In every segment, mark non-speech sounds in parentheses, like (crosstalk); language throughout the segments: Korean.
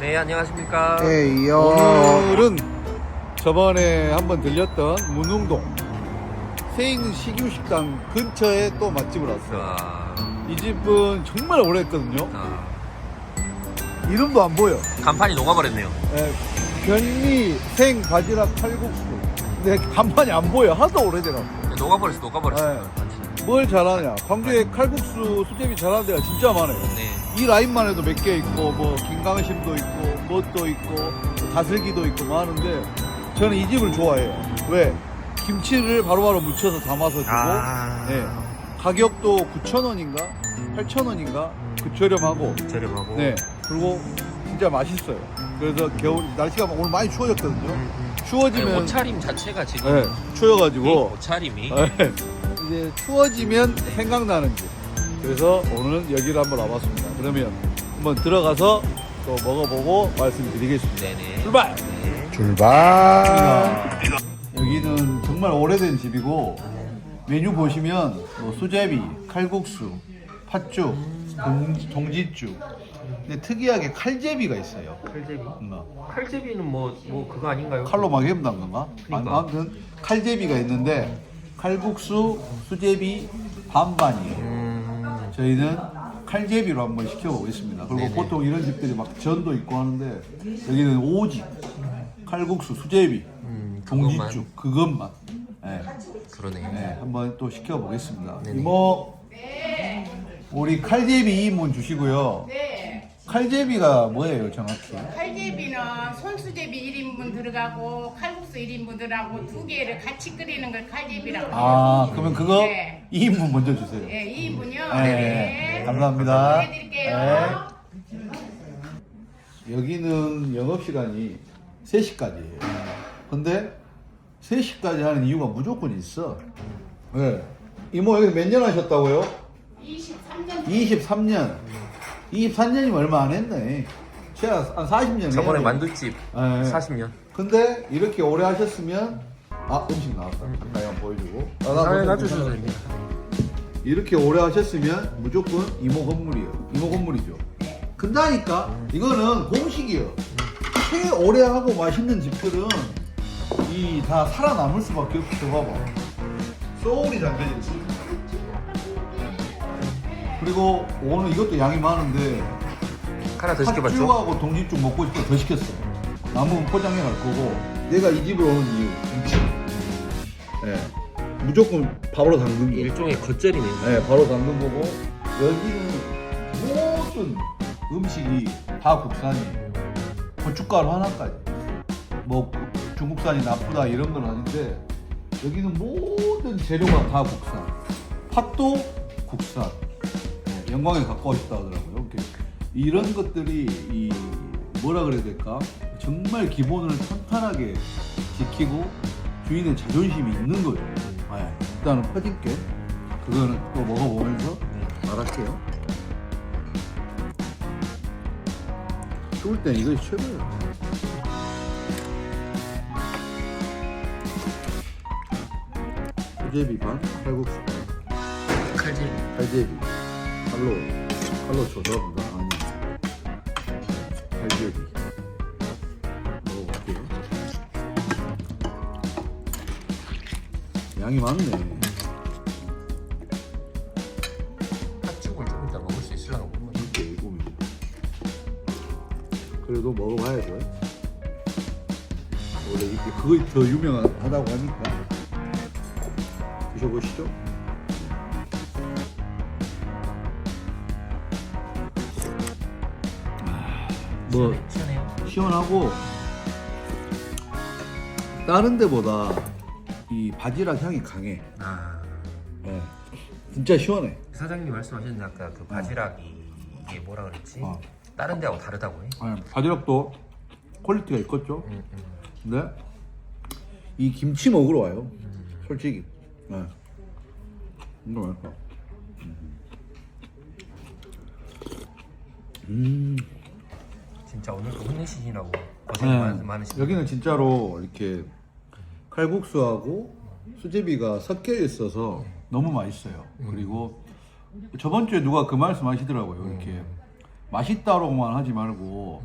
네, 안녕하십니까. 예, 요. 오늘은 저번에 한번 들렸던 문흥동 세인 식유식당 근처에 또 맛집을 왔어요. 아, 이 집은 정말 오래 했거든요. 아, 이름도 안 보여. 간판이 녹아버렸네요. 예, 변리 생 바지락 칼국수. 근데 간판이 안 보여. 하도 오래되라고. 녹아버렸어, 녹아버렸어. 네. 뭘 잘하냐. 광주에 칼국수 수제비 잘하는 데가 진짜 많아요. 네. 이 라인만 해도 몇 개 있고 뭐 김강심도 있고 뭣도 있고 다슬기도 있고 많은데 저는 이 집을 좋아해요. 왜? 김치를 바로바로 무쳐서 담아서 주고 아. 네. 가격도 9,000원인가 8,000원인가 그 저렴하고 저렴하고. 네. 그리고 진짜 맛있어요. 그래서 겨울 날씨가 오늘 많이 추워졌거든요. 음, 음. 추워지면 옷차림 자체가 지금. 네, 이 추워가지고 옷차림이. 네. 이제 추워지면 생각나는 집. 그래서 오늘은 여기를 한번 와봤습니다. 그러면 한번 들어가서 또 먹어보고 말씀드리겠습니다. 네네. 출발! 네. 출발. 여기는 정말 오래된 집이고 메뉴 보시면 뭐 수제비, 칼국수, 팥죽, 동, 동지죽. 근데 특이하게 칼제비가 있어요. 칼제비. 음, 칼제비는 뭐, 뭐 그거 아닌가요? 칼로 막 해본다는 건가? 그러니까. 아무튼 칼제비가 있는데 칼국수, 수제비 반반이에요. 음, 저희는 칼제비로 한번 시켜보겠습니다. 그리고 네네. 보통 이런 집들이 막 전도 있고 하는데 여기는 오직 칼국수, 수제비, 음, 그것만. 동지죽 그것만. 네, 그러네. 네, 한번 또 시켜보겠습니다. 네네. 이모, 우리 칼제비 2인분 주시고요. 네. 칼제비가 뭐예요, 정확히? 칼제비는 손수제비 1인분 들어가고 칼국수 1인분 들어가고 두 개를 같이 끓이는 걸 칼제비라고 해요. 아, 그러면 그거 네. 2인분 먼저 주세요. 네, 2인분요. 네, 네. 감사합니다. 해드릴게요. 네. 여기는 영업시간이 3시까지예요. 근데 3시까지 하는 이유가 무조건 있어. 네. 이모 여기 몇 년 하셨다고요? 23년 23년. 23년이면 얼마 안 했네. 제가 한 40년 저번에 만두집 네. 40년. 근데 이렇게 오래 하셨으면 아 음식 나왔다. 가까이 한번 보여주고. 아, 나 아, 놔주셔도. 됩니다. 이렇게 오래 하셨으면 무조건 이모 건물이에요. 이모 건물이죠. 근다니까 이거는 공식이에요. 되게 오래 하고 맛있는 집들은 이 다 살아남을 수밖에 없어. 봐봐. 소울이 있어. 그리고 오늘 이것도 양이 많은데 하나 더 시켜봤죠? 팥죽하고 동집죽 먹고 싶어 더 시켰어. 남으면 포장해 갈 거고 내가 이 집으로 오는 이유 김치. 예. 무조건 밥으로 담근 거. 일종의 겉절이네요. 네, 바로 담근 거고 여기는 모든 음식이 다 국산이에요. 고춧가루 하나까지. 뭐 중국산이 나쁘다 이런 건 아닌데 여기는 모든 재료가 다 국산. 팥도 국산. 네, 영광에 갖고 싶다 하더라고요. 이런 것들이 이 뭐라 그래야 될까? 정말 기본을 탄탄하게 지키고 주인의 자존심이 있는 거예요. 네, 일단은 퍼질게. 그거는 또 먹어보면서 말할게요. 추울 땐 이것이 최고예요. 수제비 반, 칼국수 반, 칼제비. 칼제비. 칼로, 칼로 조사합니다. 아니. 칼제비. 먹어볼게요. 양이 많네. 팥죽을 좀 이따 먹을 수 있으려나 모르겠네. 이렇게 일곱이. 그래도 먹어봐야죠. 원래 이게 그거 더 유명하다고 하니까 드셔보시죠. 뭐 시원해요. 시원하고 다른 데보다 이 바지락 향이 강해. 아, 예. 진짜 시원해. 사장님이 말씀하셨는데 아까 그 바지락이 이게 뭐라 그랬지? 어. 다른 데하고 다르다고 해? 예, 바지락도 퀄리티가 있겠죠. 응, 응. 근데 이 김치 먹으러 와요. 솔직히. 네. 이거 맛있어. 음. 진짜 오늘도 혼내시느라고 고생 네. 많, 많으시네요. 여기는 진짜로 이렇게 칼국수하고 수제비가 섞여 있어서 너무 맛있어요. 그리고 저번 주에 누가 그 말씀 하시더라고요. 이렇게 맛있다로만 하지 말고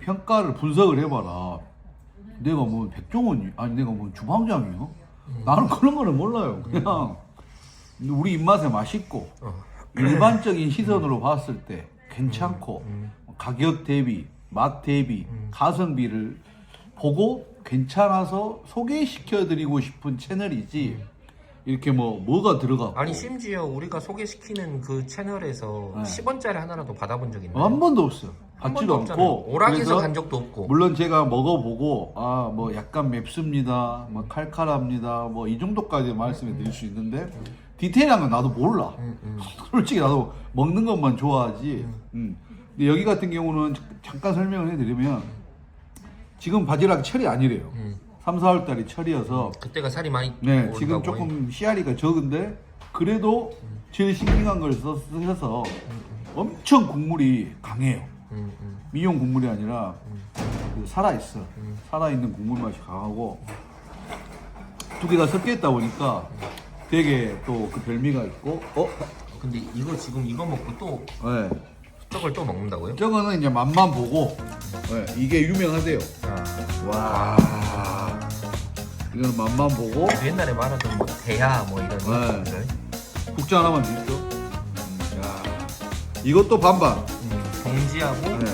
평가를 분석을 해봐라. 내가 뭐 백종원 아니 내가 뭐 주방장이요? 나는 그런 거는 몰라요. 그냥 우리 입맛에 맛있고 일반적인 시선으로 봤을 때 괜찮고 가격 대비 맛 대비 가성비를 보고 괜찮아서 소개시켜드리고 싶은 채널이지 이렇게 뭐 뭐가 들어가 아니 심지어 우리가 소개시키는 그 채널에서 네. 10원짜리 하나라도 받아본 적 있나요? 한 번도 없어요. 한 받지도 번도 없잖아요. 않고 오락에서 그래서 간 적도 없고. 물론 제가 먹어보고 아 뭐 약간 맵습니다, 뭐 칼칼합니다, 뭐 이 정도까지 말씀해 드릴 수 있는데 디테일한 건 나도 몰라. 음, 음. 솔직히 나도 먹는 것만 좋아하지. 음. 근데 여기 같은 경우는 잠깐 설명을 해드리면 지금 바지락 철이 아니래요. 음. 3, 4월 달이 철이어서 그때가 살이 많이 네, 지금 조금 씨알이가 적은데 그래도 제일 싱싱한 걸 써- 쓰셔서 엄청 국물이 강해요. 음, 음. 미용 국물이 아니라 그 살아있어. 살아있는 국물 맛이 강하고 두 개가 섞여 있다 보니까 되게 또 그 별미가 있고 어? 근데 이거 지금 이거 먹고 또 네. 저걸 또 먹는다고요? 저거는 이제 맛만 보고 네, 이게 유명하대요. 아, 와 이거는 맛만 보고 그 옛날에 말하던 뭐 대야 뭐 이런 네. 것들 국자 하나만 주시죠. 음, 야. 이것도 반반. 음, 동지하고 네.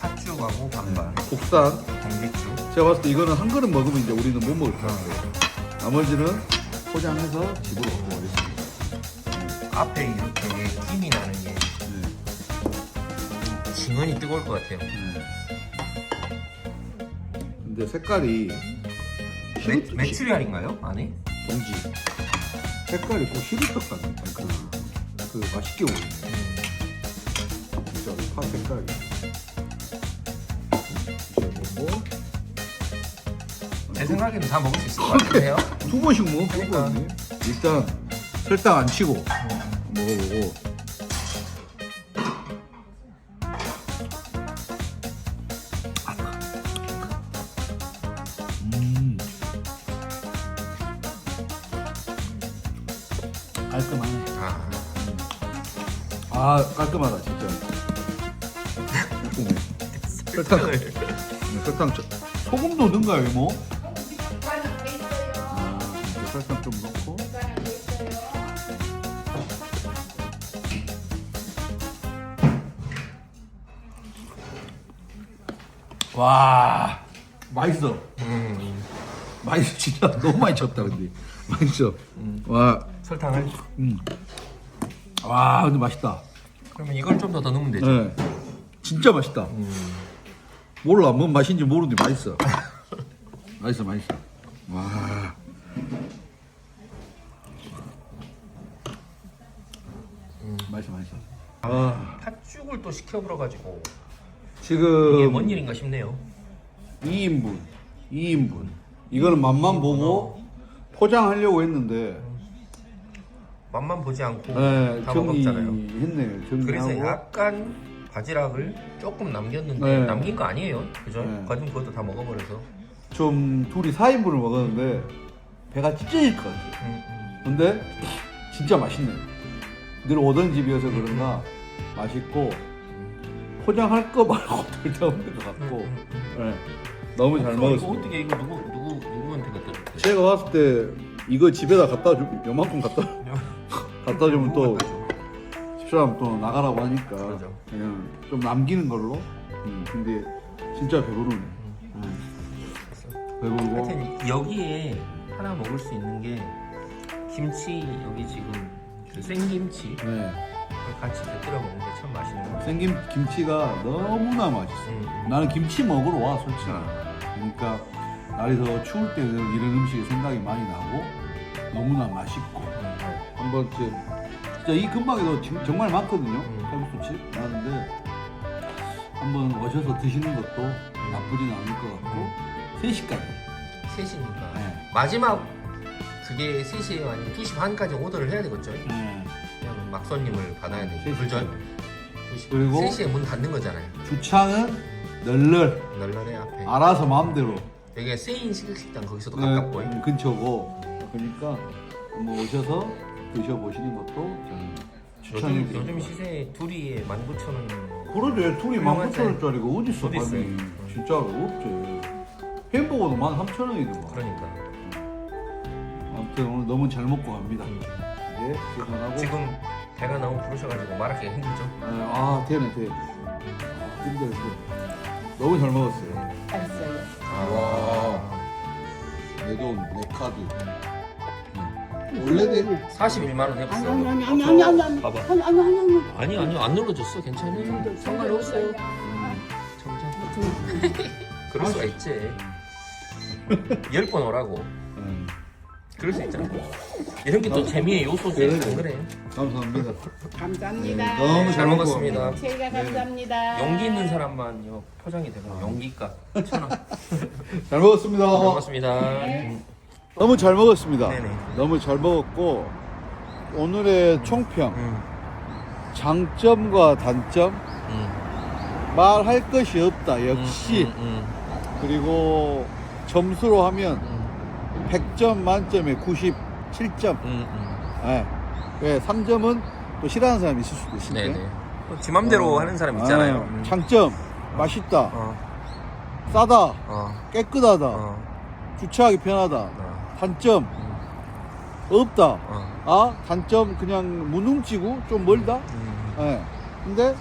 팥죽하고 반반 국산. 동지죽 제가 봤을 때 이거는 한 그릇 먹으면 이제 우리는 못 먹을 것 같아요. 나머지는 포장해서 집으로 가겠습니다. 앞에 이렇게 김이 나는 게 네. 징언이 뜨거울 것 같아요. 네. 근데 색깔이 메, 메추리알인가요? 안에? 동지. 색깔이 꼭 시루떡 같은 그, 그 맛있게 보이네. 진짜 파 색깔이. 드셔보고 제 생각에는 다 먹을 수 있을 것 같은데요? 두 번씩 것 그러니까. 같네. 일단 설탕 안 치고 먹어보고 깔끔하다 진짜. 깔끔해 설탕 네, 설탕 좀. 소금도 넣은가요 이모? 아 이렇게 설탕 좀 넣고. 와 맛있어. 음, 맛있어 진짜. 너무 많이 쳤다 근데. 맛있어. 와. 설탕을? 음. 와 근데 맛있다 그러면 이걸 좀 더 더 넣으면 되죠. 네. 진짜 맛있다. 음, 몰라 뭔 맛인지 모르는데 맛있어. (laughs) 맛있어 맛있어. 와. 맛있어 맛있어. 아. 팥죽을 또 시켜버려 가지고 이게 지금 뭔 일인가 싶네요. 2인분 2인분. 이거는 맛만 보고 포장하려고 했는데 맛만 보지 않고 네, 다 먹었잖아요 정리했네요 그래서 정리하고 약간 바지락을 조금 남겼는데 네. 남긴 거 아니에요 그죠? 네. 가진 그것도 다 먹어버려서 좀 둘이 4인분을 먹었는데 배가 찢어질 것 같아요 음, 음. 근데 진짜 맛있네요 늘 오던 집이어서 그런가 맛있고 포장할 거 말고 (laughs) 들다 없는 것 같고 음, 음, 네, 너무 잘 이거 먹었어요 어떻게 이거 누구 누구 누구한테 갖다 줄게? 제가 봤을 때 이거 집에다 갖다 주 요만큼 갖다 갖다 주면 또 집사람 또 나가라고 하니까 그러죠. 그냥 좀 남기는 걸로 음, 근데 진짜 배부르네 음. 배부르고 하여튼 여기에 하나 먹을 수 있는 게 김치 여기 지금 그 생김치 네. 같이 곁들여 먹는데 참 맛있는 것 같아요. 생김 김치가 너무나 맛있어. 음, 음. 나는 김치 먹으러 와 솔직히. 그러니까 날이 더 추울 때는 이런 음식이 생각이 많이 나고 너무나 맛있고 음, 한 번쯤 진짜 이 근방에도 지- 정말 많거든요. 음. 칼국수집 많은데 한번 오셔서 드시는 것도 나쁘진 않을 것 같고 3시까지. 3시니까 네. 마지막 그게 3시에 아니면 2시 반까지 오더를 해야 되겠죠? 네. 그냥 막 손님을 받아야 되니까 그죠? 2시, 그리고 3시에 문 닫는 거잖아요 주차는 널널 널널해 앞에 알아서 마음대로 여기가 세인 식식당 거기서도 네, 가깝고 음, 근처고 그러니까 한번 오셔서 드셔보시는 것도 저는 요즘, 추천해드립니다. 요즘 시세 둘이에 19,000원 그러지 둘이 훌륭하지. 19,000원짜리가 어딨어 어디 있어요? 아니 진짜로 없지 햄버거도 13,000원이더만 그러니까 아무튼 오늘 너무 잘 먹고 갑니다 이제 계산하고 지금 배가 너무 부르셔가지고 말하기가 힘들죠. 아 되네 돼 아, 힘들어 힘들어 너무 잘 먹었어요 맛있어요. 와. 내 돈, 내 카드. 원래 내 41만 원 아니 해봤어요. 아니 아니 아니 아니 아니 아니 봐봐. 아니 아니 아니 아니 아니 아니 안 눌러줬어 괜찮아요. 상관없어요. 정작 그럴 수가 있지. 열 번 오라고. 음, 그럴 수 있잖아. 이런 게 또 재미의 요소지. 그래, 안 그래? 감사합니다. 감사합니다. 네, 너무 잘 먹었습니다. 제가 감사합니다. 용기 있는 사람만 요 포장이 되고 용기가 천 원. (laughs) 잘 먹었습니다. 잘 먹었습니다. 음, 너무 잘 먹었습니다. 네네. 너무 잘 먹었고 오늘의 총평 음, 장점과 단점 음, 말할 것이 없다. 역시 음, 그리고 점수로 하면 음, 100점 만점에 97점. 음, 음. 예. 왜 3점은 또 싫어하는 사람이 있을 수도 있으니까. 네네. 지 맘대로 하는 사람 있잖아요. 아, 음. 장점 맛있다. 어, 싸다. 어, 깨끗하다. 어, 주차하기 편하다. 어, 단점 음, 없다. 어, 아 단점 그냥 무능지고 좀 멀다. 음. 예. 근데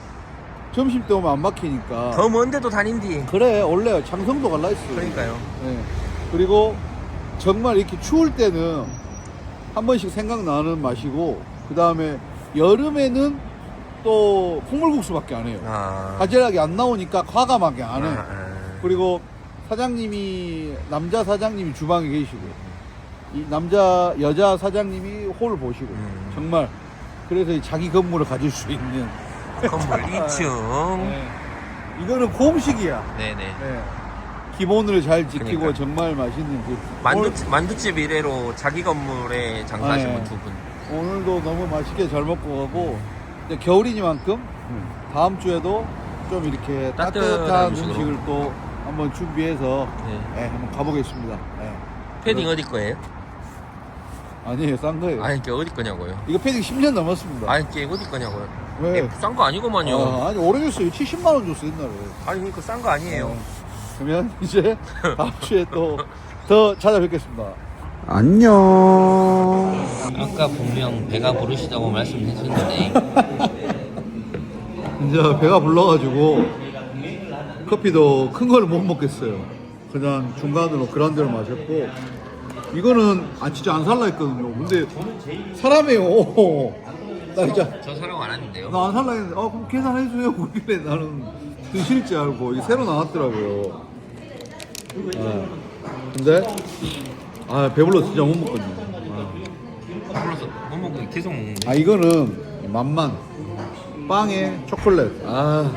점심 때 오면 안 막히니까. 더 먼데도 다닌디. 그래 원래 장성도 갈라 했어. 그러니까요. 예. 그리고 정말 이렇게 추울 때는 한 번씩 생각나는 맛이고 그 다음에 여름에는 또 콩물국수밖에 안 해요. 아, 바지락이 안 나오니까 과감하게 안 해. 아, 아. 그리고 사장님이 남자 사장님이 주방에 계시고 이 남자 여자 사장님이 홀 보시고 음. 정말 그래서 이 자기 건물을 가질 수 있는 건물 2층. (laughs) 네. 이거는 공식이야. 네네. 네. 기본을 잘 지키고 그러니까. 정말 맛있는 집. 만두, 만두집 이래로 자기 건물에 장사하시는 네. 두 분. 오늘, 오늘도 너무 맛있게 잘 먹고 가고 이제 겨울이니만큼 다음 주에도 좀 이렇게 따뜻한 따뜻한 음식으로. 음식을 또 한번 준비해서 네. 네, 한번 가보겠습니다. 네. 패딩 어디 거예요? 아니에요, 싼 거예요. 아니, 이게 어디 거냐고요? 이거 패딩 10년 넘었습니다. 아니, 이게 어디 거냐고요? 왜? 싼 거 아니고만요. 아, 아니 오래됐어요. 70만 원 줬어 옛날에. 아니, 그러니까 싼 거 아니에요. 어, 그러면 이제 (laughs) 다음 주에 또 더 찾아뵙겠습니다. 안녕. 아까 분명 배가 부르시다고 말씀하셨는데 (laughs) 이제 배가 불러가지고 커피도 큰 거를 못 먹겠어요. 그냥 중간으로 그란데로 마셨고 이거는 아 진짜 안 살라 했거든요. 근데 사람이에요. (laughs) 나 진짜 저 사람 안 하는데요. 나 안 살라 했는데 아 그럼 계산해줘요. (laughs) 그길래 나는 드실 줄 알고 이게 새로 나왔더라고요. 아, 근데 아 배불러 진짜 못 먹거든요. 아. 불러서 못 먹고 계속 먹는데. 아 이거는 맛만 빵에 초콜릿 아